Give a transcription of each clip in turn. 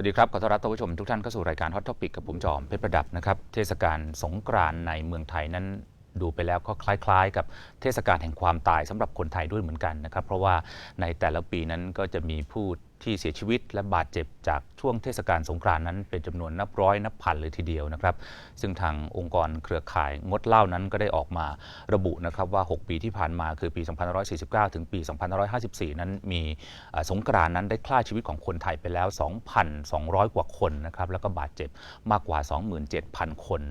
สวัสดีครับ ขอต้อนรับท่านผู้ชมทุกท่านเข้าสู่รายการฮอตท็อปิกับผมจอมเพชรประดับนะครับ เทศกาลสงกรานต์ในเมืองไทยนั้นดูไปแล้วก็คล้าย ๆ กับเทศกาลแห่งความตายสำหรับคนไทยด้วยเหมือนกันนะครับ เพราะว่าในแต่ละปีนั้นก็จะมีผู้ที่เสียชีวิตและบาดเจ็บจาก ช่วงเทศกาลสงกรานต์นั้นเป็นจำนวนนับร้อยนับพันเลยทีเดียวนะครับ ซึ่งทางองค์กรเครือข่ายงดเหล้านั้นก็ได้ออกมาระบุนะครับว่า 6 ปีที่ผ่านมาคือปี 2549 ถึงปี 2554 นั้นมีสงกรานต์นั้นได้ฆ่าชีวิตของคนไทยไปแล้ว 2,200 กว่าคนนะครับแล้วก็บาดเจ็บมากกว่า 27,000 คน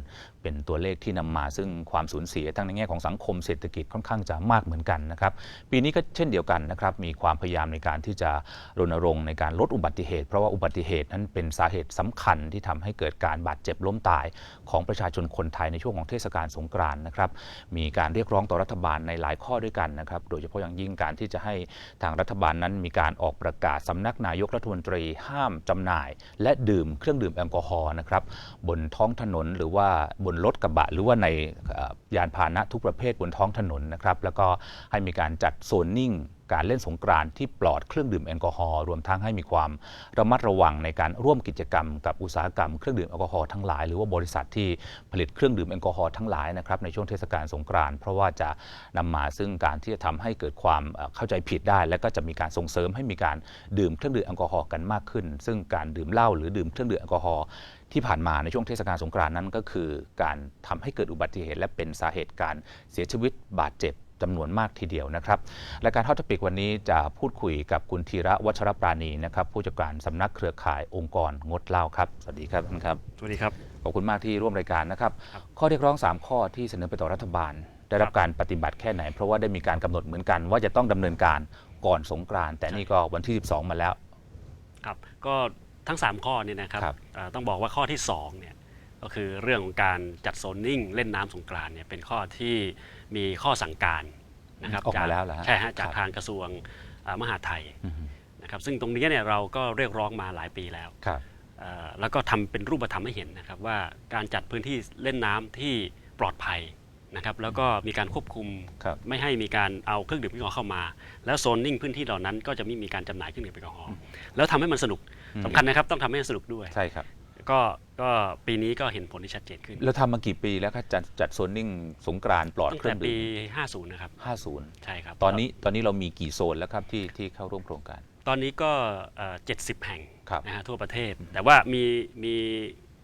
เป็นตัวเลขที่นำมาซึ่งความสูญเสียทั้งในแง่ของสังคมเศรษฐกิจค่อนข้างจะมากเหมือนกันนะครับปีนี้ก็เช่นเดียวกันนะครับมีความพยายามในการที่จะรณรงค์ในการลดอุบัติเหตุเพราะว่าอุบัติเหตุนั้นเป็นสาเหตุสำคัญที่ทำให้เกิดการบาดเจ็บล้มตายของประชาชนคนไทยในช่วงของเทศกาลสงกรานต์นะครับ มีการเรียกร้องต่อรัฐบาลในหลายข้อด้วยกันนะครับ โดยเฉพาะอย่างยิ่งการที่จะให้ทางรัฐบาลนั้นมีการออกประกาศสำนักนายกรัฐมนตรี ห้ามจำหน่าย และดื่มเครื่องดื่มแอลกอฮอล์นะครับบนท้องถนนหรือว่าบนรถกระบะ หรือว่าในยานพาหนะทุกประเภทบนท้องถนนนะครับแล้วก็ให้มีการจัดโซนนิ่ง การเล่นสงกรานต์ที่ปลอดเครื่องดื่มแอลกอฮอล์รวมทั้งให้มีความระมัดระวังในการร่วมกิจกรรมกับอุตสาหกรรมเครื่องดื่มแอลกอฮอล์ทั้งหลายหรือว่าบริษัทที่ผลิตเครื่องดื่มแอลกอฮอล์ทั้งหลายนะครับในช่วงเทศกาลสงกรานต์เพราะว่าจะนำมาซึ่งการที่จะทำให้เกิดความเข้าใจผิดได้ และก็จะมีการส่งเสริมให้มีการดื่มเครื่องดื่มแอลกอฮอล์กันมากขึ้น ซึ่งการดื่มเหล้าหรือดื่มเครื่องดื่มแอลกอฮอล์ที่ผ่านมาในช่วงเทศกาลสงกรานต์นั้นก็คือ การทำให้เกิดอุบัติเหตุและเป็นสาเหตุการเสียชีวิตบาดเจ็บ จำนวนมากทีเดียวนะครับรายการทอ t ปิกวันนี้จะพูดคุยกับคุณธีระวัชรปราณีนะครับผู้จัดการสำนักเครือข่ายองค์กรงดเหล้าครับ สวัสดีครับท่านครับ สวัสดีครับ ขอบคุณมากที่ร่วมรายการนะครับครับข้อเรียกร้อง 3 ข้อที่เสนอไปต่อรัฐบาล ได้รับครับการปฏิบัติแค่ไหน เพราะว่าได้มีการกำหนดเหมือนกันว่าจะต้องดำเนินการก่อนสงกรานต์แต่นี่ก็วันที่ 12 มาแล้ว ครับ ก็ทั้ง 3 ข้อเนี่ยนะครับครับเอ่อต้องบอกว่าข้อที่2เนี่ยก็คือเรื่องของการจัดโซนนิ่งเล่นน้ำสงกรานต์เนี่ยเป็นข้อที่ มีข้อสั่งการนะครับออกมาจแล้วเหรอฮะใช่ฮะจากครับ ทางกระทรวงเอ่อมหาดไทยอือฮึนะครับซึ่งตรงนี้เนี่ยเราก็เรียกร้องมาหลายปีแล้ว ครับ เอ่อแล้วก็ทำเป็นรูปธรรมให้เห็นนะครับว่าการจัดพื้นที่เล่นน้ำที่ปลอดภัยนะครับแล้วก็มีการควบคุมครับ ไม่ให้มีการเอาเครื่องดื่มแอลกอฮอล์เข้ามา แล้วโซนนิ่งพื้นที่เหล่านั้นก็จะไม่มีการจำหน่ายเครื่องดื่มแอลกอฮอล์แล้วทำให้มันสนุกอืมสำคัญนะครับต้องทำให้มันสนุกด้วย ใช่ครับ ก็ก็ปีนี้ก็เห็นผลที่ชัดเจนขึ้นแล้วทำมากี่ปีแล้วครับจัดจัดโซนนิ่งสงกรานต์ปลอดตั้งเครื่แต่องปี ดื่ม50 นะครับ 50 ใช่ครับตอนนี้ตอนนี้เรามีกี่โซนแล้วครับที่ที่เข้าร่วมโครงการ ตอนนี้ก็เอ่อ70 แห่งครับ นะฮะทั่วประเทศ แต่ว่ามีมี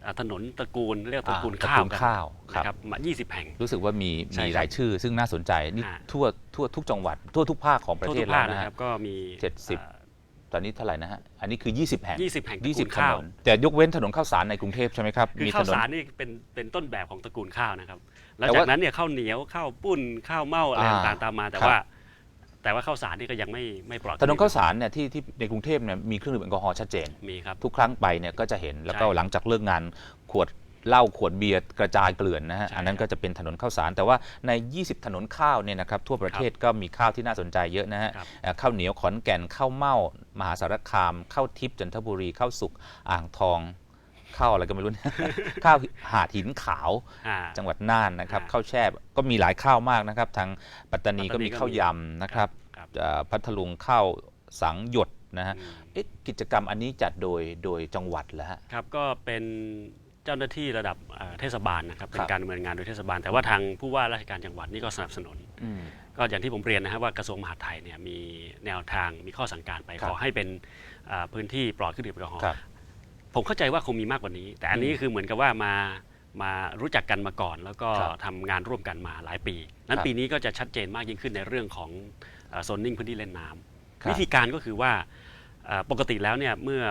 เอ่อถนนตระกูลเรียกตระกูลอ่าข้าวตระกูลข้าวครับนะครับมา 20 แห่ง รู้สึกว่ามีใช่มีครับรายชื่อ ซึ่งน่าสนใจนี่ฮะทั่วทั่วทุกจังหวัด ทั่วทุกภาคของประทั่วเททุศกแล้ภาวคนะนะคฮะ รับก็มีเจ็ดสิบอ่า ตอนนี้เท่าไหร่นะฮะ อันนี้คือ 20 แห่ง 20 แห่ง20ตระกูลถข้านวนแต่ยกเว้นถนนข้าวสารในกรุงเทพใช่ไหมครับคือมีข้าถวนน สารนี่เป็นเป็นต้นแบบของตระกูลข้าวนะครับแล้วแต่จากว่านั้นเนี่ยข้าวเหนียวข้าวปุ้นข้าวเม่าอะไรอ่าต่างๆตามมา แต่ครับ ว่า แต่ว่าข้าวสารนี่ก็ยังไม่ไม่ปลอดถนนข้าวสารเนี่ยที่ที่ในกรุงเทพเนี่ยมีเครื่องดื่มแอลกอฮอล์ชัดเจน มีครับ ทุกครั้งไปเนี่ยก็จะเห็นแล้วก็ใช่ หลังจากเลิกงานขวด เหล้าขวดเบียร์กระจายเกลื่อนนะฮะใช่อันนั้นครับก็จะเป็นถนนข้าวสาร แต่ว่าใน 20 ถนนข้าวเนี่ยนะครับทั่วประเทศก็มีข้าวที่น่าสนใจเยอะนะฮะครับเอ่อข้าวเหนียวขอนแก่นข้าวเม่ามหาสารคามข้าวทิพย์จันทบุรีข้าวสุกอ่างทองข้าวอะไรก็ไม่รู้นะข้าวหาดหินขาวอ่าจังหวัดน่านนะครับอ่าข้าวแช่ก็มีหลายข้าวมากนะครับ ทางปัตตานีปัตตานีก็มีก็ข้าวมียำนะครับครับเอ่อพัทลุงข้าวสังหยดนะฮะอืมเอ๊ะกิจกรรมอันนี้จัดโดยโดยจังหวัดเหรอฮะครับก็เป็น เจ้าหน้าที่ระดับเอ่อเทศบาลนะครับคเป็รันบการดำเนินงานโดยเทศบาล แต่ว่าทางผู้ว่าราชการจังหวัดนี่ก็สนับสนุนอืมก็อย่างที่ผมเรียนนะครับว่ากระทรวงมหาดไทยเนี่ยมีแนวทางมีข้อสั่งการไปครับขอให้เป็นเอ่อพื้นที่ปลอดเครื่องดื่มแอลกอฮอล์ครับผมเข้าใจว่าคงมีมากกว่านี้ แต่อันนี้อืมคือเหมือนกับว่ามามารู้จักกันมาก่อน แล้วก็ครับทำงานร่วมกันมาหลายปี นั้นครับปีนี้ก็จะชัดเจนมากยิ่งขึ้นในเรื่องของโซนนิ่งพื้นที่เล่นน้ำครับวิธีการก็คือว่าเอ่อปกติแล้วเนี่ยเมื่อ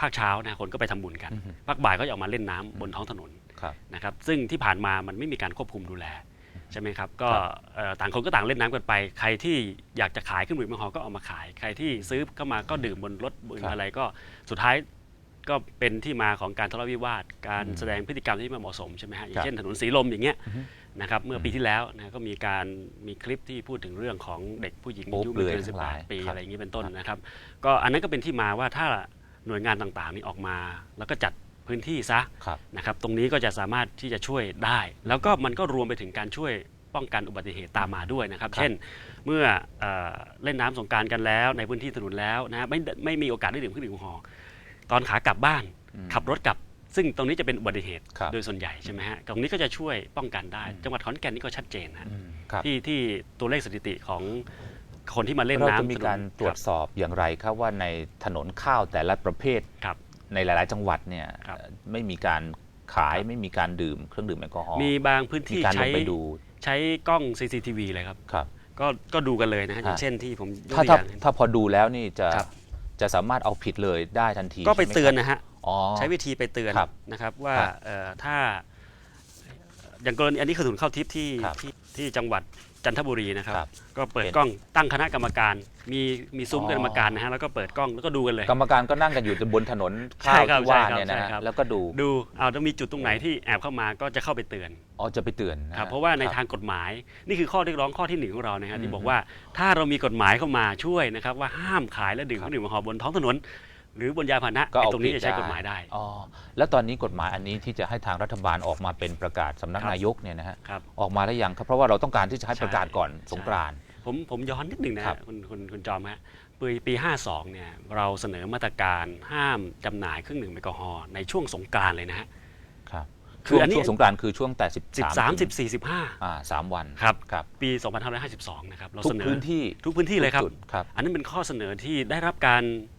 ภาคเช้านะคนก็ไปทำบุญกันอือฮึภาคบ่ายก็จะออกมาเล่นน้ำบนท้องถนนครับนะครับ ซึ่งที่ผ่านมามันไม่มีการควบคุมดูแลใช่ไหมครับ ก็ครับเอ่อต่างคนก็ต่างเล่นน้ำกันไป ใครที่อยากจะขายเครื่องดื่มแอลกอฮอล์ก็เอามาขาย ใครที่ซื้อเข้ามาก็ดื่มบนรถบนครับอะไรก็สุดท้ายก็เป็นที่มาของการทะเลาะวิวาท การอืมแสดงพฤติกรรมที่ไม่เหมาะสมใช่ไหมฮะอย่าครังบเช่นถนนสีลมอย่างเงี้ยอือฮึนะครับเมื่อปีที่แล้วนะก็มีการมีคลิปที่พูดถึงเรื่องของเด็กผู้หญิงอายุไม่เกินโป๊เปลือยทั้งหลาย18ปีครับอะไรอย่างนี้เป็นต้นครับนะครับ ก็อันนั้นก็เป็นที่มาว่าถ้า หน่วยงานต่างๆนี่ออกมา แล้วก็จัดพื้นที่ซะครับนะครับตรงนี้ก็จะสามารถที่จะช่วยได้ แล้วก็มันก็รวมไปถึงการช่วยป้องกันอุบัติเหตุตามมาด้วยนะครับครับเช่น เมื่อเอ่อเล่นน้ำสงกรารกันแล้ว ในพื้นที่ถนนแล้วนะฮะไม่ไม่มีโอกาสได้ดื่มเครื่องดื่มแอลกอฮอล์ตอนขากลับบ้านอืมขับรถกลับ ซึ่งตรงนี้จะเป็นอุบัติเหตุครับโดยส่วนใหญ่ใช่ไหมฮะตรงนี้ก็จะช่วยป้องกันได้อืมจังหวัดขอนแก่นนี่ก็ชัดเจนฮะอืมครับที่ที่ตัวเลขสถิติของ คนที่มาเล่นเราน้ำจะมีการถนนตรวจสอบอย่างไรครับว่าในถนนข้าวแต่ละประเภทครับ ในหลาย ๆ จังหวัดเนี่ยครับไม่มีการขายไม่มีการดื่มเครื่องดื่มแอลกอฮอล์มีบางพื้นมีที่การลใช้งไปดูใช้กล้อง CCTV เลยครับ ครับ ก็ก็ดูกันเลยนะฮะอย่างฮะเช่นที่ผมยกถ้าตัวอถ้าย่าง ถ้าพอดูแล้วนี่จะครับ จะสามารถเอาผิดเลยได้ทันทีก็ไปใช่หมเตือนครับนะฮะ อ๋อ ใช้วิธีไปเตือนครับนะครับว่าครับเอ่อถ้าอย่างกรณีอันนี้คือถนนเข้าทิพย์ที่ครับที่ที่จังหวัด จันทบุรีนะครับ ครับก็เปิดเป็นกล้องตั้งคณะกรรมการ มีมีซุ้มอ๋อ กรรมการนะฮะแล้วก็เปิดกล้องแล้วก็ดูกันเลย กรรมการก็นั่งกันอยู่บนถนนใช่ข้าวครับที่ว่าใช่ครับเนี่ยนะใช่ฮะครับ แล้วก็ดูดูเอาถ้ามีจุดตรงไหนที่แอบเข้ามาก็จะเข้าไปเตือนอ๋อจะไปเตือนนฮ ครับเพราะว่าในคบทางกฎหมายนี่คือข้อเรียกร้องข้อที่หนึ่งของเรานะฮะอืที่มบอกว่าถ้าเรามีกฎหมายเข้ามาช่วยนะครับว่าห้ามขายและดื่มคเครับรื่องดื่มแอลกอฮอล์บนท้องถนน หรือบนยานพาหนะก็เอาไอ้ตรงนี้ผิดจะใช้กฎหมายได้ อ๋อแล้วตอนนี้กฎหมายอันนี้ที่จะให้ทางรัฐบาลออกมาเป็นประกาศสำนักครับ นายกเนี่ยนะฮะครับ ออกมาแล้วยังครับเพราะว่าเราต้องการที่จะให้ใช่ ประกาศก่อนใช่สงกรานต์ ผมผมย้อนนิดหนึ่งนะครับคุณคุณคุณจอมฮะปีปี 52 เนี่ยเราเสนอมาตรการห้ามจำหน่ายเครื่องดื่มแอลกอฮอล์ในช่วงสงกรานต์เลยนะฮะ ครับคืช่วองอันนี้ ช่วงสงกรานต์คือช่วงแต่สิบ13 14 15 อ่าสามวันครับ ครับปี 2552 นะครับเราทุกเสนอพื้นที่ทุกพื้นที่เลยครับทุกจุดครับ อันนั้นเป็นข้อเสนอที่ได้รับการเออ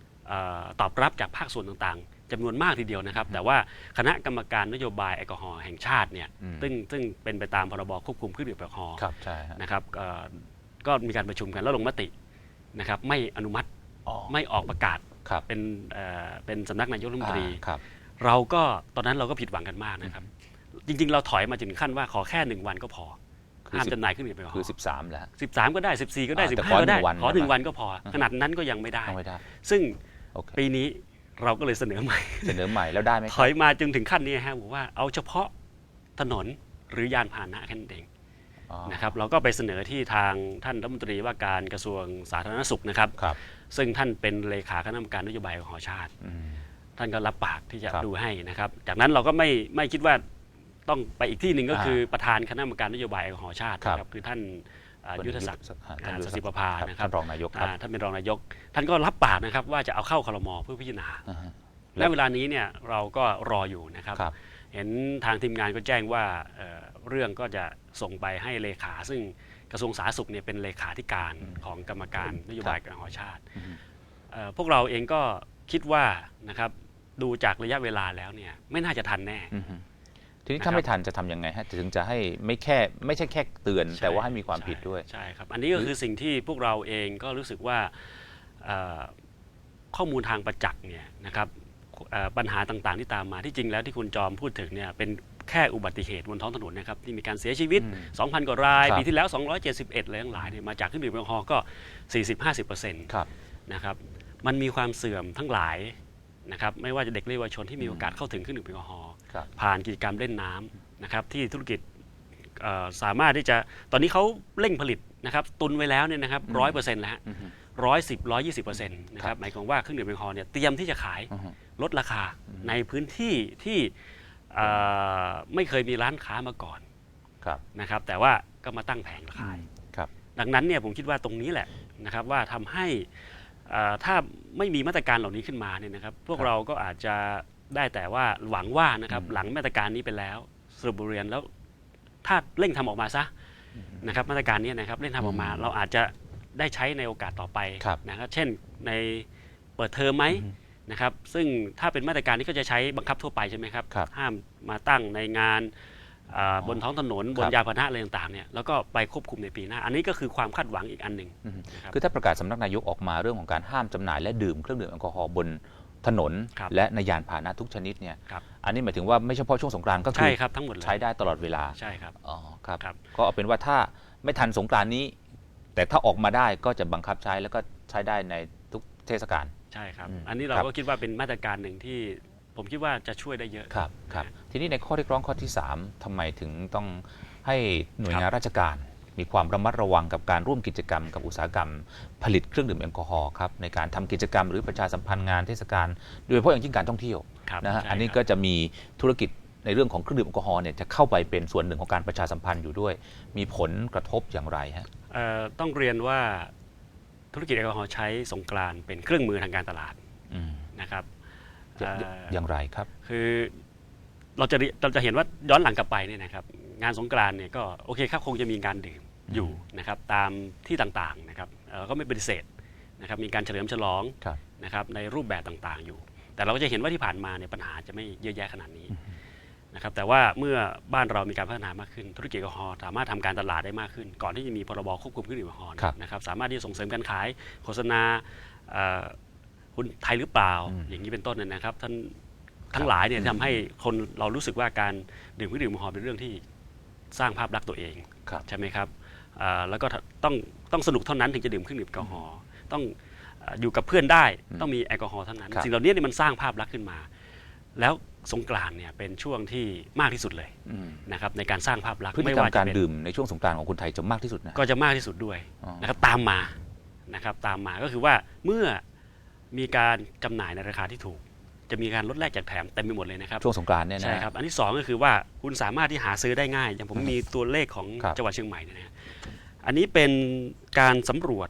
ตอบรับจากภาคส่วนต่างๆจำนวนมากทีเดียวนะครับ แต่ว่าคณะกรรมการนโยบายแอลกอฮอล์แห่งชาติเนี่ยอืม ซึ่งซึ่งเป็นไปตามพรบควบคุมเครื่องดื่มแอลกอฮอล์ครับใช่ฮะนะครับเอ่อก็มีการประชุมกันแล้วลงมตินะครับไม่อนุมัติอ๋อไม่ออกประกาศครับเป็นเอ่อเป็นสำนักนายกรัฐมนตรี อ่าครับ เราก็ตอนนั้นเราก็ผิดหวังกันมากนะครับ จริงๆ เราถอยมาถึงขั้นว่าขอแค่หนึ่งวันก็พอคือ ห้ามสิบจำหน่ายเครื่องดื่มแอลกอฮอคือ ล์13 แล้วฮะ สิบสามก็ได้สิบสี่ก็ได้อ่าสิบแต่ห้าขอก็ได้ หนึ่งวันขอหนึ่งนะครับวันก็พอ ขนาดนั้นก็ยังไม่ได้เอาไม่ได้ ซึ่ง โอเคปีนี้เราก็เลยเสนอใหม่ เสนอใหม่แล้วได้ไหมถอยมาจนถึงขั้นนี้ฮะบอกว่าเอาเฉพาะถนนหรือยานพาหนะแค่นั้นเองอ๋อนะครับเราก็ไปเสนอที่ทางท่านรัฐมนตรีว่าการกระทรวงสาธารณสุขนะครับ ครับซึ่งท่านเป็นเลขาคณะกรรมการนโยบายของหอชาติ อืม ท่านก็รับปากที่จะครับดูให้นะครับ จากนั้นเราก็ไม่ไม่คิดว่าต้องไปอีกที่หนึ่งก็อ่าคือประธานคณะกรรมการนโยบายของหอชาติครับนะครับคือท่านอ่า ยุทธศักดิ์อ่าอ่าท่านยุทธสศัศิกดิ์ประภานะครับท่านรองนายกครับอ่าท่านเป็นรองนายก ท่านก็รับปากนะครับว่าจะเอาเข้าคลมเพื่อพิจารณาอ่าฮะและเวลานี้เนี่ยเราก็รออยู่นะครับครับเห็นทางทีมงานก็แจ้งว่าเอ่อเรื่องก็จะส่งไปให้เลขา ซึ่งกระทรวงสาธารณสุขเนี่ยเป็นเลขาธิการอืมของกรรมการนโยบายการหอชาติอืมเอ่อพวกเราเองก็คิดว่านะครับดูจากระยะเวลาแล้วเนี่ยไม่น่าจะทันแน่อือฮึ ทีนี้นะครับถ้าไม่ทันจะทำยังไงฮะถึงจะให้ไม่แค่ไม่ใช่แค่เตือน แต่ว่าให้มีความช่ผิดด้วย ใช่ครับ อันนี้ก็คือสิ่งที่พวกเราเองก็รู้สึกว่าเอ่อข้อมูลทางประจักษ์เนี่ยนะครับเอ่อปัญหาต่างๆที่ตามมาที่จริงแล้วที่คุณจอมพูดถึงเนี่ยเป็นแค่อุบัติเหตุบนท้องถนนนะครับที่มีการเสียชีวิต อืม2,000 กว่าราย ครับ ปีที่แล้ว 271เลยทั้งหลายเนี่ยมาจากเครื่องดื่มแอลกอฮอล์ก็ 40-50%ครับ นะครับมันมีความเสื่อมทั้งหลายนะครับไม่ว่าจะเด็กและเยาวชนที่มีโอกาสเข้าถึงเครื่องดื่มแอลกอฮอล์ครับ ผ่านกิจกรรมเล่นน้ำนะครับที่ธุรกิจเอ่อสามารถที่จะตอนนี้เขาเร่งผลิตนะครับตุนไว้แล้วเนี่ยนะครับอืมร้อยเปอร์เซ็นต์แล้วฮะอือฮึร้อยสิบร้อยยี่สิบเปอร์เซ็นต์นะคครัรับบหมายความว่าเครื่องดื่มแอลกอฮอล์เนี่ยเตรียมที่จะขายอือฮึลดราคาอืมในพื้นที่ที่เอ่อไม่เคยมีร้านค้ามาก่อนครับนะครับแต่ว่าก็มาตั้งแผงขายครับดังนั้นเนี่ยผมคิดว่าตรงนี้แหละนะครับว่าทำให้เอ่อถ้าไม่มีมาตรการเหล่านี้ขึ้นมาเนี่ยนะครับพวกครับเราก็อาจจะ ได้แต่ว่าหวังว่านะครับอืมหลังมาตรการนี้ไปแล้วสรุปบทเรียนแล้วถ้าเร่งทำออกมาซะนะครับมาตรการนี้นะครับเร่งทำออกมาอืมเราอาจจะได้ใช้ในโอกาสต่อไปครับนะครับเช่นในเปิดเทอมไหมอืมนะครับซึ่งถ้าเป็นมาตรการนี้ก็จะใช้บังคับทั่วไปใช่ไหมครับครับห้ามมาตั้งในงานอ่าบนท้องถนนบนครับยานพาหนะอะไรต่างๆเนี่ยแล้วก็ไปควบคุมในปีหน้า อันนี้ก็คือความคาดหวังอีกอันหนึ่งอือฮึนะครับคือถ้าประกาศสำนักนายกออกมาเรื่องของการห้ามจำหน่ายและดื่มเครื่องดื่มแอลกอฮอล์บน ถนนครับและในยานพาหนะทุกชนิดเนี่ยครับ อันนี้หมายถึงว่าไม่เฉพาะช่วงสงกรานต์ก็คืใช่อครับทั้งหมดเลยใช้ได้ตลอดเวลาใช่ครับ อ๋อครับครับ ก็เอาเป็นว่าถ้าไม่ทันสงกรานต์นี้ แต่ถ้าออกมาได้ก็จะบังคับใช้แล้วก็ใช้ได้ในทุกเทศกาล ใช่ครับ อืมอันนี้เราครับ ก็คิดว่าเป็นมาตรการหนึ่งที่ผมคิดว่าจะช่วยได้เยอะ ครับครับทีนี้ในข้อเรียกร้องข้อที่ 3ทำไมถึงต้องให้หน่วยงานราชการ มีความระมัดระวังกับการร่วมกิจกรรมกับอุตสาหกรรม ผลิตเครื่องดื่มแอลกอฮอล์ครับในการทำกิจกรรมหรือประชาสัมพันธ์งานเทศกาลโดยเฉพาะอย่างยิ่งการท่องเที่ยวครับนะฮะใช่อันนี้ครับก็จะมีธุรกิจในเรื่องของเครื่องดื่มแอลกอฮอล์เนี่ยจะเข้าไปเป็นส่วนหนึ่งของการประชาสัมพันธ์อยู่ด้วย มีผลกระทบอย่างไรฮะเอ่อต้องเรียนว่าธุรกิจแอลกอฮอล์ใช้สงกรานต์เป็นเครื่องมือทางการตลาดอืมนะครับอย่าเอ่ออย่างไรครับ คือเราจะเรีเราจะเห็นว่าย้อนหลังกลับไปเนี่ยนะครับงานสงกรานต์เนี่ยก็โอเคครับคงจะมีการดื่ม อยู่นะครับตามที่ต่างๆนะครับเอ่อก็ไม่ปฏิเสธนะครับมีการเฉลิมฉลองครับนะครับในรูปแบบต่างๆอยู่ แต่เราก็จะเห็นว่าที่ผ่านมาเนี่ยปัญหาจะไม่เยอะแยะขนาดนี้นะครับแต่ว่าเมื่อบ้านเรามีการพัฒนามากขึ้น ธุรกิจแอลกอฮอล์สามารถทำการตลาดได้มากขึ้น ก่อนที่จะมีพรบควบคุมเครื่องดื่มแอลกอฮอล์ครับนะครับสามารถที่จะส่งเสริมการขายโฆษณาเอ่อคุณไทยหรือเปล่าอืมอย่างนี้เป็นต้นเนยนะครับท่านทั้งหลายเนี่ยทำให้คนเรารู้สึกว่าการดื่มเครื่องดื่มแอลกอฮอล์เป็นเรื่องที่สร้างภาพลักษณ์ตัวเองครับใช่ไหมครับอ่า แล้วก็ต้องต้องสนุกเท่านั้นถึงจะดื่มเครื่องดื่มแอลกอฮอล์ต้องอ่าอยู่กับเพื่อนได้ต้องมีแอลกอฮอล์เท่านั้นครับสิ่งเหล่านี้เนี่ยมันสร้างภาพลักษณ์ขึ้นมา แล้วสงกรานต์เนี่ยเป็นช่วงที่มากที่สุดเลยอืมนะครับในการสร้างภาพลักษณ์พฤติไม่กรรว่ามจะการเป็นดื่มในช่วงสงกรานต์ของคนไทยจะมากที่สุดนะก็จะมากที่สุดด้วยอ๋อนะครับตามมานะครับตามมาก็คือว่าเมื่อมีการจำหน่ายในราคาที่ถูก จะมีการลดแลกแจกแถมเต็มไปหมดเลยนะครับช่วงสงกรานต์เนี่ยนะใช่ครับอันที่สองก็คือว่าคุณสามารถที่หาซื้อได้ง่าย อย่างผมมีตัวเลขของครับจังหวัดเชียงใหม่เนี่ยนะฮะ อันนี้เป็นการสำรวจ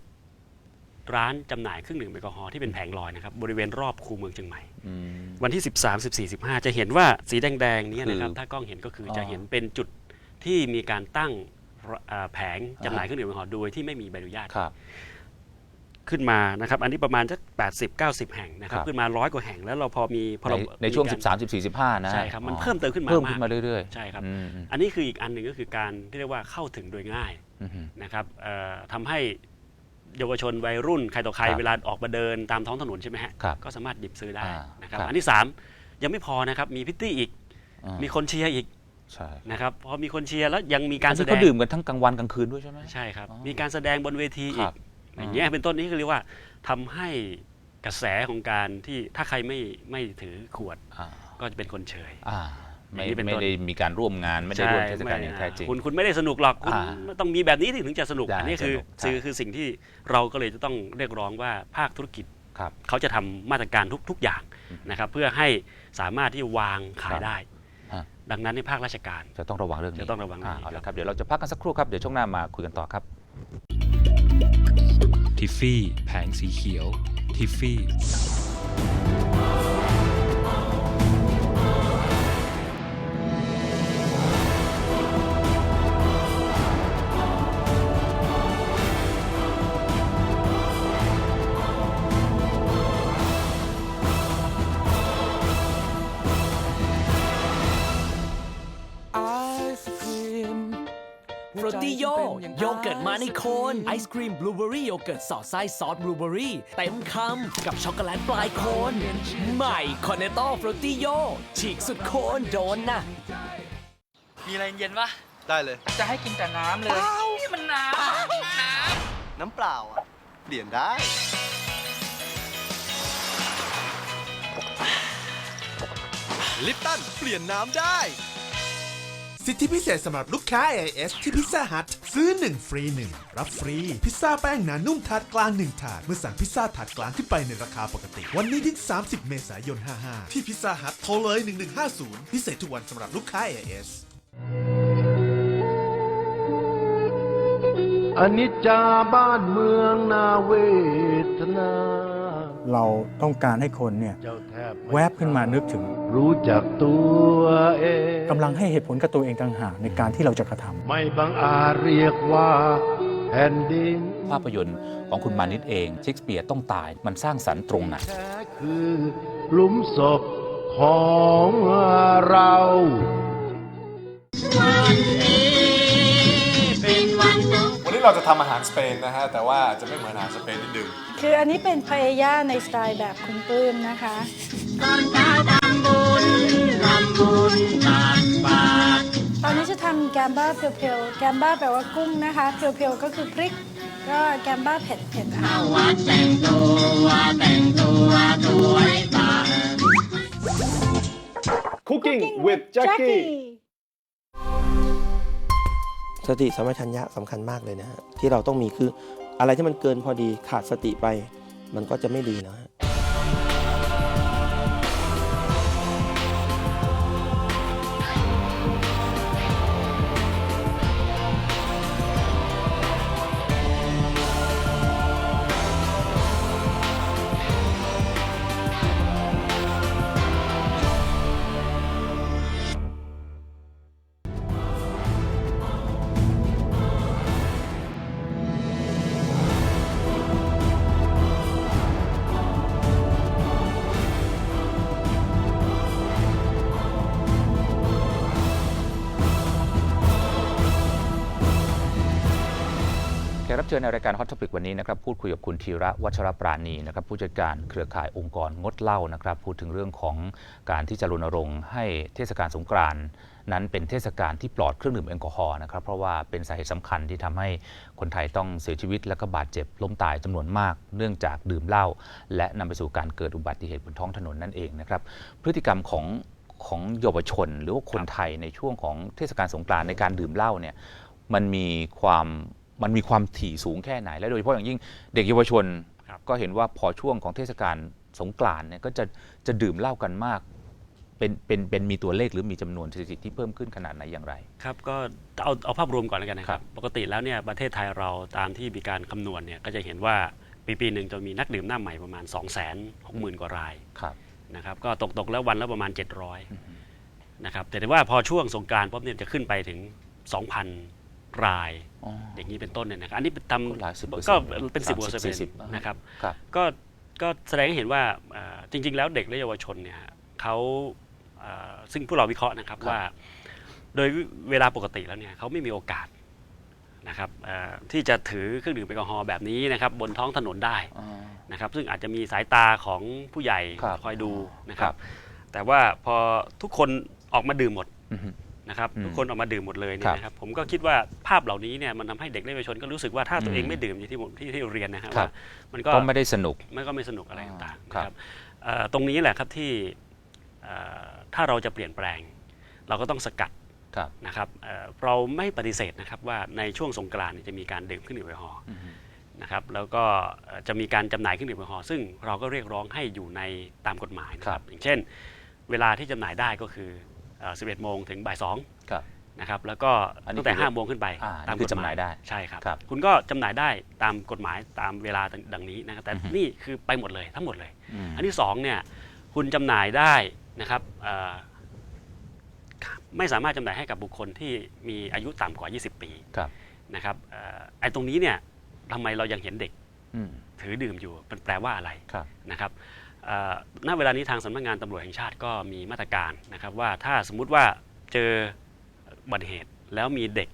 ร้านจำหน่ายเครื่องดื่มแอลกอฮอล์ที่เป็นแผงลอยนะครับบริเวณรอบคูเมืองเชียงใหม่อืมวันที่ 13 14 15 จะเห็นว่าสีแดงๆเนี้นะครับคือถ้ากล้องเห็นก็คือออจะเห็นเป็นจุดที่มีการตั้งอ่าแผงจำหน่ายเครื่องดื่มแอลกอฮอล์โดยที่ไม่มีใบอนุญาตครับ ขึ้นมานะครับอันนี้ประมาณสัก80 90 แห่งนะครับครับขึ้นมาร้อยกว่าแห่งแล้วเราพอมีพอในเราในช่วง มีการ13 14 15 นะใช่ครับมันอ๋อเพิ่มเติมขึ้นมาเพิ่มมาขึ้นกมาเรื่อยใช่ครับๆอืมอืมอันนี้คืออีกอันหนึ่งก็คือการที่เรียกว่าเข้าถึงโดยง่ายอืมอืม นะครับเอ่อทำให้เยาวชนวัยรุ่นใครต่อใครครับเวลาออกมาเดินตามท้องถนนใช่ไหมฮะครับก็สามารถหยิบซื้อได้อ่านะครับครับอันที่3ยังไม่พอนะครับมีพิตตี้อีก อ่ามีคนเชียร์อีกใช่นะครับพอมีคนเชียร์แล้วยังมีการอันแสนี้ดเขางดื่มกันทั้งกลางวันกลางคืนด้วยใช่ไหม ใช่ครับ อ๋อมีการแสดงบนเวทีคอีรักบ อย่างเงี้ยเป็นต้นนี้คือเรียกว่าทำให้กระแสของการที่ถ้าใครไม่ไม่ถือขวดอ่าก็จะเป็นคนเฉยอ่าไม่อย่างนี้เป็นต้นไม่ได้มีการร่วมงานไม่ได้ร่วมเทศกาลอย่างแท้จริงคุณคุณไม่ได้สนุกหรอกคุณอ่าต้องมีแบบนี้ถึงจะสนุกได้อันนี้คือสนุกใช่คือ คือสิ่งที่เราก็เลยจะต้องเรียกร้องว่าภาคธุรกิจครับเขาจะทำมาตรการทุกทุกอย่างนะครับ เพื่อให้สามารถที่วางขาครัยบได้ฮะดังนั้นในภาคราชการจะต้องระวังเรื่องนี้จะต้องระวังเรื่องนี้าเอาครัละบครับเดี๋ยวเราจะพักกันสักครู่ครับเดี๋ยวช่วงหน้ามาคุยกันต่อครับ ทิฟฟี่ แผงสีเขียว ทิฟฟี่ โย โยเกิร์ตมาในโคน ไอศครีมบลูเบอรี่โยเกิร์ตสอดไส้ซอสบลูเบอรี่เต็มคำ กับช็อกโกแลตปลายโคน ใหม่คอนเนตโต้ฟรุตตี้โย ฉีกสุดโคนโดนนะ มีอะไรเย็นปะได้เลย จะให้กินแต่น้ำเลย นี่มันน้ำน้ำเปล่าอะ เปลี่ยนได้ ลิปตันเปลี่ยนน้ำได้ สิทธิพิเศษสำหรับลูกค้า AIS ที่พิซซ่าฮัทซื้อ 1 ฟรี 1 รับฟรี พิซซ่าแป้งหนานุ่มถาดกลาง 1 ถาด เมื่อสั่งพิซซ่าถาดกลางขึ้นไปในราคาปกติ วันนี้ถึง 30 เมษายน 55 ที่พิซซ่าฮัทโทรเลย 1150 พิเศษทุกวันสำหรับลูกค้า AIS อนิจจาบ้านเมืองนาเวทนา เราต้องการให้คนเนี่ยเจ้าแทบไม่แวบขึ้นมานึกถึง รู้จักตัวเองกำลังให้เหตุผลกับตัวเองต่างหากในการที่เราจะกระทำไม่บังอาจเรียกว่าแผ่นดินภาพยนตร์ของคุณมานิดเองเชคสเปียร์ต้องตายมันสร้างสรรค์ตรงไหนแท้คือหลุมศพของเราวันนี้ เราจะทำอาหารสเปนนะฮะ แต่ว่าจะไม่เหมือนอาหารสเปนนิดนึง คืออันนี้เป็นพาเอย่าในสไตล์แบบคุณปลื้มนะคะ ตอนนี้จะทำแกมบ้าเพียวๆแกมบ้าแปลว่ากุ้งนะคะ เพียวๆก็คือพริก ก็แกมบ้าเผ็ดเผ็ดๆค่ะ Cooking with Jackie สติสัมปชัญญะสำคัญมากเลยนะฮะที่เราต้องมีคืออะไรที่มันเกินพอดีขาดสติไป มันก็จะไม่ดีนะฮะ กรับเชิญในรายการ Hot Topic วันนี้นะครับพูดคุยกับคุณธีระวัชรปราณีนะครับผู้จัดการเครือข่ายองค์กรงดเหล้านะครับพูดถึงเรื่องของการที่จะรณรงค์ให้เทศกาลสงกรานต์นั้นเป็นเทศกาลที่ปลอดเครื่องดื่มแอลกอฮอล์นะครับเพราะว่าเป็นสาเหตุสำคัญที่ทำให้คนไทยต้องเสียชีวิต และก็บาดเจ็บล้มตายจำนวนมาก เนื่องจากดื่มเหล้าและนำไปสู่การเกิดอุบัติเหตุบนท้องถนนนั่นเองนะครับพฤติกรรมของของเยาวชน หรือว่าคนไทยในช่วงของเทศกาลสงกรานต์ในการดื่มเหล้าเนี่ยมันมีความ มันมีความถี่สูงแค่ไหน และโดยเฉพาะอย่างยิ่งเด็กเยาวชนครับก็เห็นว่าพอช่วงของเทศกาลสงกรานต์เนี่ยก็จะจะดื่มเหล้ากันมาก เป็นเป็นเป็นมีตัวเลขหรือมีจำนวนสถิติที่เพิ่มขึ้นขนาดไหนอย่างไร ครับก็เอาเอาภาพรวมก่อนแล้วกันนะครับ ปกติแล้วเนี่ยประเทศไทยเราตามที่มีการคำนวณเนี่ยก็จะเห็นว่าปีปีหนึ่งจะมีนักดื่มหน้าใหม่ประมาณ 2 6 0 0 0 0 กว่ารายครับนะครับก็ตกตกแล้ววันละประมาณ 700นะครับแต่ว่าพอช่วงสงกรารปุ๊บเนี่ยจะขึ้นไปถึง 2,000 รายอ๋ออย่างนี้เป็นต้นเนี่ยนะครับอันนี้เป็นตามก็หลายสิบเปอร์เซ็นต์ก็เป็น10กว่า30เปอร์เซ็นต์40อ่านะครับครับก็ก็แสดงให้เห็นว่าเอ่อจริง ๆ แล้วเด็กและเยาวชนเนี่ยเขาเอ่อซึ่งพวกเราวิเคราะห์นะครับครับว่า โดยเวลาปกติแล้วเนี่ยเขาไม่มีโอกาสนะครับเอ่อที่จะถือเครื่องดื่มแอลกอฮอล์แบบนี้นะครับบนท้องถนนได้อ๋อนะครับซึ่งอาจจะมีสายตาของผู้ใหญ่ครับคอยดูนะคครัรับบแต่ว่าพอทุกคนออกมาดื่มหมดอือฮึ นะครับอืมทุกคนออกมาดื่มหมดเลยเนี่ครัยบนะครับผมก็คิดว่าภาพเหล่านี้เนี่ยมันทำให้เด็กและเยาวชนก็รู้สึกว่าถ้าตัวเองอืมไม่ดื่มอย่างที่ผมที่ที่เรียนนะครับครับว่ามันก็ก็ไม่ได้สนุกมันก็ไม่สนุกอะไรต่างๆครับนะครับเอ่อตรงนี้แหละครับที่เอ่อถ้าเราจะเปลี่ยนแปลง เราก็ต้องสกัดครับนะครับเอ่อเราไม่ปฏิเสธนะครับว่าในช่วงสงกรานต์เนี่ยจะมีการดื่มเครื่องดื่มแอลกอฮอล์อือฮึนะครับแล้วก็เอ่อจะมีการจำหน่ายเครื่องดื่มแอลกอฮอล์ซึ่งเราก็เรียกร้องให้อยู่ในตามกฎหมายนะคครัรับบอย่างเช่น เวลาที่จำหน่ายได้ก็คือเอ่อ 11 โมงถึงบ่าย2ครับนะครับแล้วก็อันนี้ตั้งแต่คือ5โมงขึ้นไปอ่าตามนี่คืกอฎจำหน่ายได้ใช่ครับ ครับคุณก็จำหน่ายได้ตามกฎหมายตามเวลาดังนี้นะครับแต่อือฮึ นี่คือไปหมดเลยทั้งหมดเลย ม อันที่สองเนี่ยคุณจำหน่ายได้นะครับเอ่อไม่สามารถจำหน่ายให้กับบุคคลที่มีอายุต่ำกว่า 20 ปีครับ นะครับเอ่อไอ้ตรงนี้เนี่ยทำไมเรายังเห็นเด็กอืมถือดื่มอยู่มันแปลว่าอะไรครับ นะครับเอ่อ ณเวลานี้ทางสำนักงานตำรวจแห่งชาติก็มีมาตรการนะครับว่าถ้าสมมุติว่าเจออุบัติเหตุแล้วมีเด็ก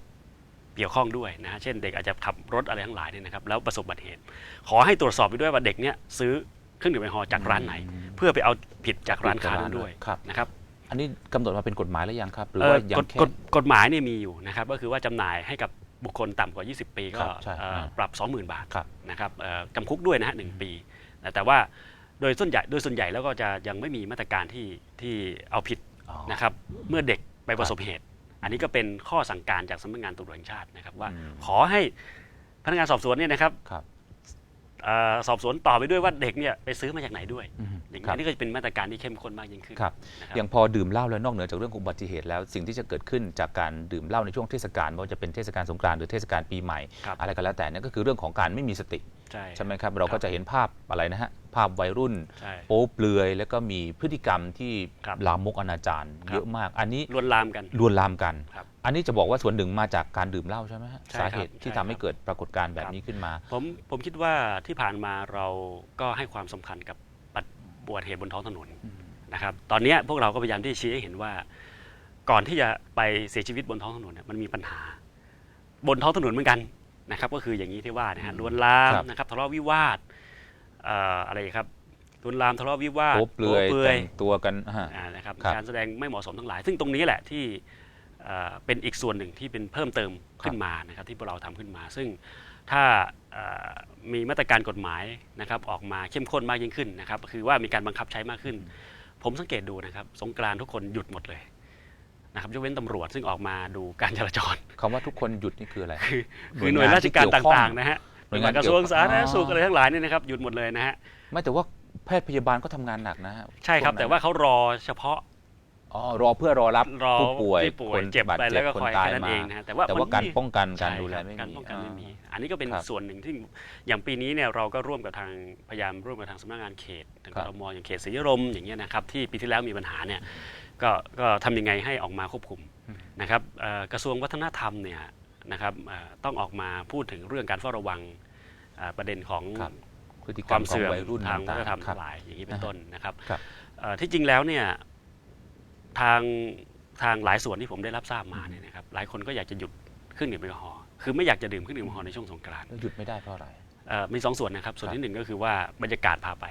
เกี่ยวข้องด้วยนะฮะเช่นเด็กอาจจะขับรถอะไรทั้งหลายเนี่ยนะครับแล้วประสบอุบัติเหตุ ขอให้ตรวจสอบไปด้วยว่าเด็กเนี่ยซื้อเครื่องดื่มแอลกอฮอล์จากร้านไหน เพื่อไปเอาผิดจากร้านค้านั้นด้วยครับนะครับอันนี้กำหนดมาเป็นกฎหมายแล้วยังครับหรือเอ่อว่ายักงฎแค่กฎกฎหมายเนี่ยมีอยู่นะครับก็คือว่าจำหน่ายให้กับบุคคลต่ำกว่า 20 ปีก็ครับใช่เอ่ออ่าปรับ 20,000 บาทครับนะครับเอ่อจำคุกด้วยนะฮะหนึ่งปีนะแต่ว่า โดยส่วนใหญ่โดยส่วนใหญ่แล้วก็จะยังไม่มีมาตรการที่ที่เอาผิดอ๋อนะครับ เมื่อเด็กไปประสบเหตุ อันนี้ก็เป็นข้อสั่งการจากสำนักงานตำรวจแห่งชาตินะครับ ว่าอืมขอให้พนักงานสอบสวนเนี่ยนะครับครับเอ่อสอบสวนต่อไปด้วยว่าเด็กเนี่ยไปซื้อมาจากไหนด้วยอืมอย่างครันี้บนี่ก็จะเป็นมาตรการที่เข้มข้นมากยิ่งขึ้นครับนะครับอย่างพอดื่มเหล้าแล้วนอกเหนือจากเรื่องของอุบัติเหตุแล้วสิ่งที่จะเกิดขึ้นจากการดื่มเหล้าในช่วงเทศกาลไม่ว่าจะเป็นเทศกาลสงกรานต์หรือเทศกาลปีใหม่ครับอะไรก็แล้วแต่นั่นก็คือเรื่องของการไม่มีสติ ใช่ ใช่ไหมครับ เราก็จะเห็นภาพอะไรนะฮะ ภาพวัยรุ่น ใช่โป๊เปลือย แล้วก็มีพฤติกรรมที่ครับ ลามกอนาจารเยอะมาก อันนี้ลวนลามกัน ลวนลามกัน ครับอันนี้จะบอกว่าส่วนหนึ่งมาจากการดื่มเหล้าใช่ไหมฮะใช่สาครับเหตุที่ใช่ทำให้ครับ เกิดปรากฏการณ์แบบครับนี้ขึ้นมา ผมผมคิดว่าที่ผ่านมาเราก็ให้ความสำคัญกับปัดบวดเหตุบนท้องถนนนะครับตอนเนี้ยพวกเราก็พยายามที่จะชี้ให้เห็นว่า ก่อนที่จะไปเสียชีวิตบนท้องถนนเนี่ยมันมีปัญหา บนท้องถนนเหมือนกัน นะครับก็คืออย่างนี้ที่ว่านะฮะลวนลามครับนะครับทะเลาะวิวาทเอ่ออะไรครับลวนลามทะเลาะวิวาทโป๊เปลือยโป๊แต่งตัวกันฮะอ่านะครับครับการแสดงไม่เหมาะสมทั้งหลาย ซึ่งตรงนี้แหละที่เอ่อเป็นอีกส่วนหนึ่งที่เป็นเพิ่มเติมขึ้นมานะครับที่พวกเราทำขึ้นมา ซึ่งถ้าเอ่อมีมาตรการกฎหมายนะครับออกมาเข้มข้นมากยิ่งขึ้นนะครับคือว่ามีการบังคับใช้มากขึ้น ผมสังเกตดูนะครับสงกรานต์ทุกคนหยุดหมดเลย นะครับยกเว้นตำรวจซึ่งออกมาดูการจราจร คำว่าทุกคนหยุดนี่คืออะไร คือคือหน่วยราชการต่างๆนะฮะหน่วยงานกระทรวงสาธารณสุขอ๋อออะไรทั้งหลายเนี่ยนะครับหยุดหมดเลยนะฮะไม่แต่ว่าแพทย์พยาบาลก็ทำงานหนักนะฮะใช่ครับช่งนั้นแต่ว่าเขารอเฉพาะอ๋อรอเพื่อรอรับรอผู้ป่วยที่ป่วยคนเจ็บาดไปแล้วก็คนคอยตายแค่นั้นมา เองนะฮะแต่ว่าแต่ว่ามันการมีป้องกันการใช่ดูแลครับไม่มี การป้องกันไม่มีอ่าอันนี้ก็เป็นครับส่วนหนึ่งที่อย่างปีนี้เนี่ยเราก็ร่วมกับทางพยายามร่วมกับทางสำนักงานเขตทางครักบรมอย่างเขตศรีรมอย่างเงี้ยนะครับที่ปีที่แล้วมีปัญหาเนี่ย ก็ก็ทำยังไงให้ออกมาควบคุมนะครับเอ่อกระทรวงวัฒนธรรมเนี่ยนะครับเอ่อต้องออกมาพูดถึงเรื่องการเฝ้าระวังเอ่อประเด็นของครับพฤติกครรวามมของเสื่อมวัยรุ่นทางวัฒนธรรมครัทั้บงหลายอย่างนี้เป็นต้นนะครับครับเอ่อที่จริงแล้วเนี่ยทางทางหลายส่วนที่ผมได้รับทราบมาเนี่ยนะครับหลายคนก็อยากจะหยุดเครื่องดื่มแอลกอฮอล์คือไม่อยากจะดื่มเครื่องดื่มแอลกอฮอล์ในช่วงสงกรานต์แล้วหยุดไม่ได้เพราะอะไรเอ่อมีสองส่วนนะครับส่วนครับที่หนึ่งก็คือว่าบรรยากาศพาไป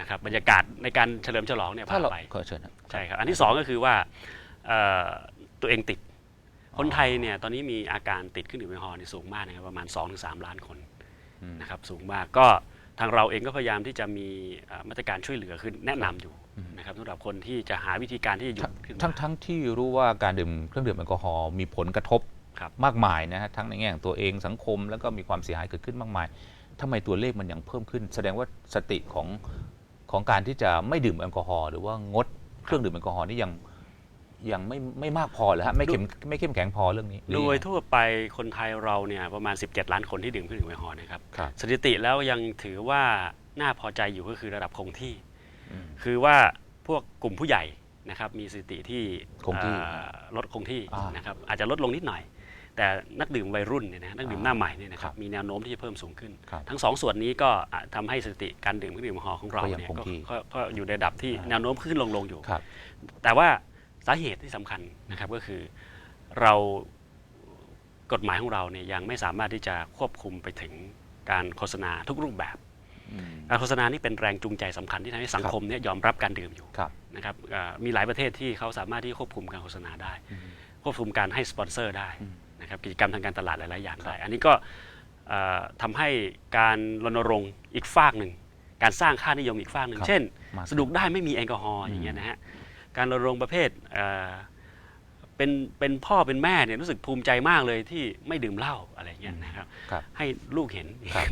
นะครับบรรยากาศในการเฉลิมฉลองเนี่ยถ้าพาเราไปขอเชิญนะใช่ครับอันที่สองก็คือว่าเอ่อตัวเองติด คนไทยเนี่ยตอนนี้มีอาการติดเครื่องดื่มแอลกอฮอล์เนี่ยสูงมากนะครับประมาณ 2-3 ล้านคนอืม นะครับสูงมากก็ทางเราเองก็พยายามที่จะมีเอ่อมาตรการช่วยเหลือคือแนะนำอยู่นะครับสำหรับคนที่จะหาวิธีการที่จะหยุดขึ้นมา ทั้งทั้งที่รู้ว่าการดื่มเครื่องดื่มแอลกอฮอล์มีผลกระทบครับ มากมายนะฮะทั้งในแง่ของตัวเองสังคมแล้วก็มีความเสียหายเกิดขึ้นมากมายทำไมตัวเลขมันยังเพิ่มขึ้น แสดงว่าสติของ ของการที่จะไม่ดื่มแอลกอฮอล์หรือว่างดเครื่องดื่มแอลกอฮอล์นี่ยังยังไม่ไม่มากพอเลยฮะไม่เข้มไม่เข้มแข็งพอเรื่องนี้หรือโดยงไงทั่วไปคนไทยเราเนี่ยประมาณ 17 ล้านคนที่ดื่มเครื่องดื่มแอลกอฮอล์นะครับครับสถิติแล้วยังถือว่าน่าพอใจอยู่ก็คือระดับคงที่อืมคือว่าพวกกลุ่มผู้ใหญ่นะครับมีสถิติที่คงที่เอ่อลดคงที่อ่านนะครับอาจจะลดลงนิดหน่อย แต่นักดื่มวัยรุ่นเนี่ยนะนักดื่มอ่าหน้าใหม่เนี่ยนะคครัรับบมีแนวโน้มที่จะเพิ่มสูงขึ้นครับทั้งสองส่วนนี้ก็อะทำให้สถิติการดื่มเครื่องดื่มแอลกอฮอล์ของเราก็ยังเนี่ยคงก็ที่ก็ก็อยู่ในระดับที่อ่าแนวโน้มขึ้นลงลงอยู่ครับแต่ว่าสาเหตุที่สำคัญนะครับก็คือเรากฎหมายของเราเนี่ยยังไม่สามารถที่จะควบคุมไปถึงการโฆษณาทุกรูปแบบอืมการโฆษณานี่เป็นแรงจูงใจสำคัญที่ทำให้สังคมเนี่ยยอมรับการดื่มอยู่ครับนะครับเอ่อมีหลายประเทศที่เขาสามารถที่ควบคุมการโฆษณาได้ ควบคุมการให้สปอนเซอร์ได้อืม นะครับกิจกรรมทางการตลาดหลาย ๆ อย่างได้ อันนี้ก็เอ่อทำให้การรณรงค์อีกฝากหนึ่ง การสร้างค่านิยมอีกฝากหนึ่ง ครับเช่น มากขึ้น สนุกได้ไม่มีแอลกอฮอล์อืมอย่างเงี้ยนะฮะการรณรงค์ประเภทเอ่อเป็นเป็นพ่อเป็นแม่เนี่ยรู้สึกภูมิใจมากเลยที่ไม่ดื่มเหล้าอะไรเงี้ยนะครับครับ ให้ลูกเห็น ครับ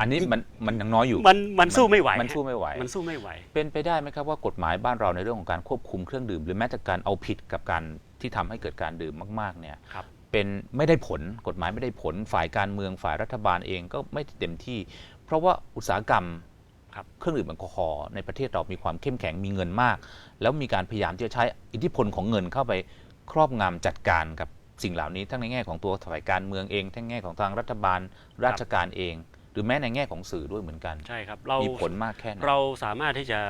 อันนี้มันมันยังน้อยอยู่มันมันสู้ไม่ไหวมันสู้ไม่ไหว มันสู้ไม่ไหว เป็นไปได้ไหมครับว่ากฎหมายบ้านเราในเรื่องของการควบคุมเครื่องดื่ม หรือแม้แต่การเอาผิดกับการที่ทำให้เกิดการดื่มมากๆเนี่ยครับ เป็นไม่ได้ผลกฎหมายไม่ได้ผลฝ่ายการเมืองฝ่ายรัฐบาลเองก็ไม่เต็มที่ เพราะว่าอุตสาหกรรมครับเครื่องดื่มแอลกอฮอล์ในประเทศเรามีความเข้มแข็งมีเงินมาก แล้วมีการพยายามที่จะใช้อิทธิพลของเงินเข้าไปครอบงำจัดการกับสิ่งเหล่านี้ ทั้งในแง่ของตัวฝ่ายการเมืองเอง ทั้งแง่ของทางรัฐบาลราชการเอง หรือแม้ในแง่ของสื่อด้วยเหมือนกันใช่ครับเรามีผลมากแค่ไหนเราสามารถที่จะ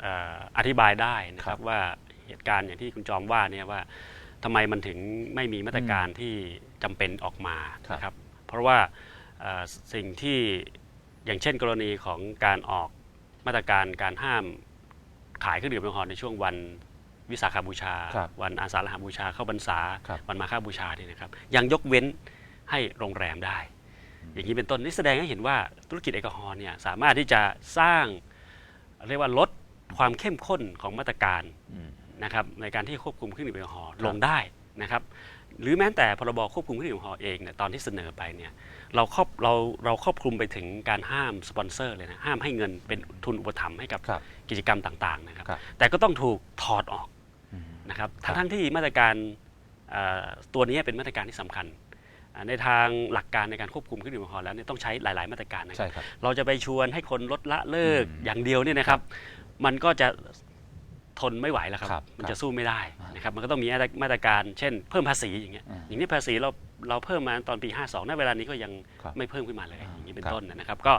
เอ่ออธิบายได้นะคครัรับบว่าเหตุการณ์อย่างที่คุณจอมว่าเนี่ยว่า ทำไมมันถึงไม่มีมาตรการที่จำเป็นออกมาครับนะครับเพราะว่าเอ่อสิ่งที่อย่างเช่นกรณีของการออกมาตรการการห้ามขายเครื่องดื่มแอลกอฮอล์ในช่วงวันวิสาขบูชาครับวันอาสาฬหบูชาเข้าพรรษาครับวันมาฆบูชาเนี่ยนะครับ ยังยกเว้นให้โรงแรมได้ อย่างนี้เป็นต้นนี่แสดงให้เห็นว่าธุรกิจแอลกอฮอล์เนี่ยสามารถที่จะสร้างเรียกว่าลดความเข้มข้นของมาตรการอืม นะครับในการที่ควบคุมเครื่องดื่มแอลกอฮอล์ครับลงได้นะครับหรือแม้แต่พรบควบคุมเครื่องดื่มแอลกอฮอล์เองเนี่ยตอนที่เสนอไปเนี่ยเราครอบเราเราครอบคลุมไปถึงการห้ามสปอนเซอร์เลยนะห้ามให้เงินเป็นทุนอุปถัมภ์ให้กับครับกิจกรรมต่างๆนะครับครับแต่ก็ต้องถูกถอดออกอืม นะครับครับ ทั้งๆที่มาตรการเอ่อตัวนี้เป็นมาตรการที่สำคัญอ่าในทางหลักการในการควบคุมเครื่องดื่มแอลกอฮอล์แล้วเนี่ยต้องใช้หลายๆ มาตรการนะคใช่รับครับ เราจะไปชวนให้คนลดละเลิกอืมอย่างเดียวเนี่ยนะครับ มันก็จะ ทนไม่ไหวแล้วครับ ครับมันครัจะบสู้ไม่ได้อ่านนะครับมันก็ต้องมีมาตรการเช่น เพิ่มภาษีอย่างเงี้ยอืมอย่างนี้ภาษีเราเราเพิ่มมาตอนปี 52ณเวลานี้ก็ยังครับไม่เพิ่มขึ้นมาเลยอ่าอย่างนี้เป็นครับต้นนะครับก็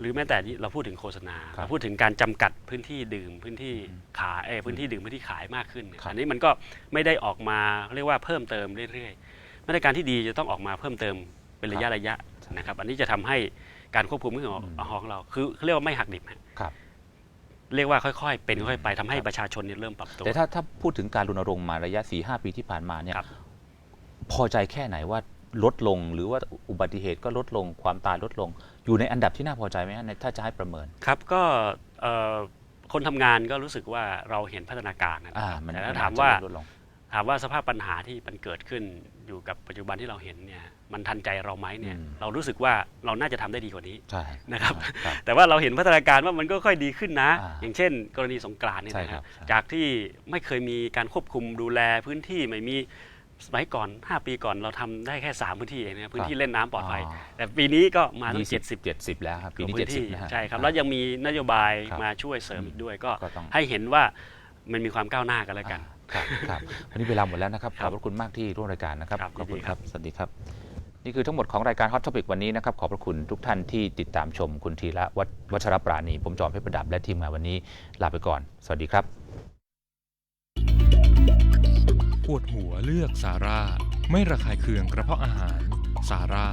หรือแม้แต่ที่เราพูดถึงโฆษณาครับเราพูดถึงการจำกัดพื้นที่ดื่มพื้นที่ขายเอ้ยพื้นที่ดื่มพื้นที่ขายมากขึ้นเนี่ยครับ อันนี้มันก็ไม่ได้ออกมาเรียกว่าเพิ่มเติมเรื่อยๆ มาตรการที่ดีจะต้องออกมาเพิ่มเติมเป็นระยะระยะนะครับอันนี้จะทำให้การควบคุมเครื่องดื่มแอลกอฮอล์ของเราคือเขาเรียกว่าไม่หักดิบฮะ ครับ เรียกว่าค่อยๆ เป็นค่อยๆไปทำให้ประชาชนเนี่ยเริ่มปรับตัวแต่ถ้าถ้าพูดถึงการรณรงค์มาระยะ4ีหปีที่ผ่านมาเนี่ยครับพอใจแค่ไหนว่าลดลงหรือว่าอุบัติเหตุก็ลดลงความตายลดลง อยู่ในอันดับที่น่าพอใจไหมฮะในถ้าจะให้ประเมินครับก็เอ่อคนทำงานก็รู้สึกว่าเราเห็นพัฒนาการนะคอ่ารับมันแต่ถ้ามันถามอาจจะว่าลดลงถามว่าสภาพปัญหาที่มันเกิดขึ้นอยู่กับปัจจุบันที่เราเห็นเนี่ย มันทันใจเราไหมเนี่ยอืมเรารู้สึกว่าเราน่าจะทำได้ดีกว่านี้ใช่นะครับครับ แต่ว่าเราเห็นพัฒนาการว่ามันก็ค่อยดีขึ้นนะอ่าอย่างเช่น กรณีสงกรานต์เนี่ยใช่นะคครัรับบใช่จากที่ไม่เคยมีการควบคุมดูแลพื้นที่ไม่มีสมัยก่อน 5 ปีก่อนเราทำได้แค่ 3 พื้นที่เองนะครับพื้นที่เล่นน้ำปลอดภัยอ๋อแต่ปีนี้ก็มาตั้งยี่สิบ70เจ็ดสิบแล้วครับปีนี้พื้เจ็ดนสิบที่นะฮะใช่ครับอ่าแล้วยังมีนโยบายครับมาช่วยเสริมอีกด้วยก็ก็ต้องให้เห็นว่ามันมีความก้าวหน้ากันแล้วกัน ครับครับวันนี้เวลาหมดแล้วนะครับคขรัอบบพระคุณมากที่ร่วมรายการนะครับครับขอบคุณยินดีคครัรับบสวัสดีครับ นี่คือทั้งหมดของรายการ Hot Topic วันนี้นะครับ ขอบพระคุณทุกท่านที่ติดตามชมคุณธีระวัชวัชรปราณี ผมจอมเพชรประดับและทีมงานวันนี้ลาไปก่อน สวัสดีครับ ปวดหัวเลือกสาร่าไม่ระคายเคืองกระเพาะอาหาร สาร่า